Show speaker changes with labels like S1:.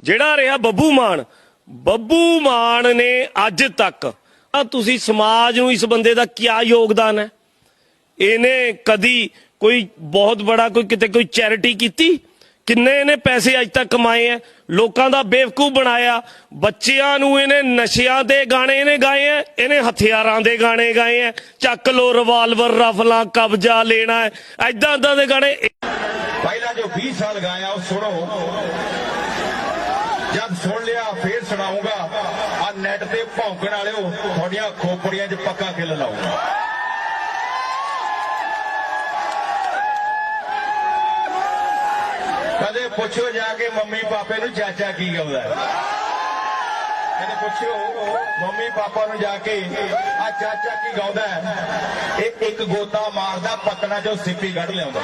S1: ਜਿਹੜਾ ਰਿਹਾ ਬੱਬੂ ਮਾਨ। ਬੱਬੂ ਮਾਨ ਨੇ ਅੱਜ ਤੱਕ, ਆ ਤੁਸੀਂ ਸਮਾਜ ਨੂੰ ਇਸ ਬੰਦੇ ਦਾ ਕੀ ਯੋਗਦਾਨ ਹੈ? ਇਹਨੇ ਕਦੀ ਕੋਈ ਬਹੁਤ ਬੜਾ ਕੋਈ ਕਿਤੇ ਕੋਈ ਚੈਰਿਟੀ ਕੀਤੀ? ਕਿੰਨੇ ਇਹਨੇ ਪੈਸੇ ਅੱਜ ਤੱਕ ਕਮਾਏ ਆ ਲੋਕਾਂ ਦਾ ਬੇਵਕੂਫ ਬਣਾਇਆ। ਬੱਚਿਆਂ ਨੂੰ ਇਹਨੇ ਨਸ਼ਿਆਂ ਦੇ ਗਾਣੇ ਇਹਨੇ ਗਾਏ ਆ ਇਹਨੇ ਹਥਿਆਰਾਂ ਦੇ ਗਾਣੇ ਗਾਏ ਆ ਚੱਕ ਲੋ ਰਿਵਾਲਵਰ ਰਫਲਾਂ, ਕਬਜ਼ਾ ਲੈਣਾ ਹੈ? ਐਦਾਂ ਐਦਾਂ ਦੇ ਗਾਣੇ।
S2: ਪਹਿਲਾਂ ਜੋ 20 ਸਾਲ ਗਾਇਆ, ਉਹ ਸੁਣੋ। ਜਦ ਸੁਣ ਲਿਆ, ਫੇਰ ਸੁਣਾਉਂਗਾ ਆ ਨੈਟ ਤੇ ਭੌਂਕਣ ਵਾਲਿਓ, ਤੁਹਾਡੀਆਂ ਖੋਪੜੀਆਂ 'ਚ ਪੱਕਾ ਕਿੱਲ ਲਾਉਂਗਾ ਕਦੇ ਪੁੱਛਿਓ ਜਾ ਕੇ ਮੰਮੀ ਪਾਪੇ ਨੂੰ ਚਾਚਾ ਕੀ ਕਹਿੰਦਾ ਕਦੇ ਪੁੱਛਿਓ, ਮੰਮੀ ਪਾਪਾ ਨੂੰ ਜਾ ਕੇ ਆ ਚਾਚਾ ਕੀ ਗਾਉਂਦਾ ਇਹ ਇੱਕ ਗੋਤਾ ਮਾਰਦਾ ਪਤਨਾ ਚੋਂ ਸਿੱਪੀ ਕੱਢ ਲਿਆਉਂਦਾ।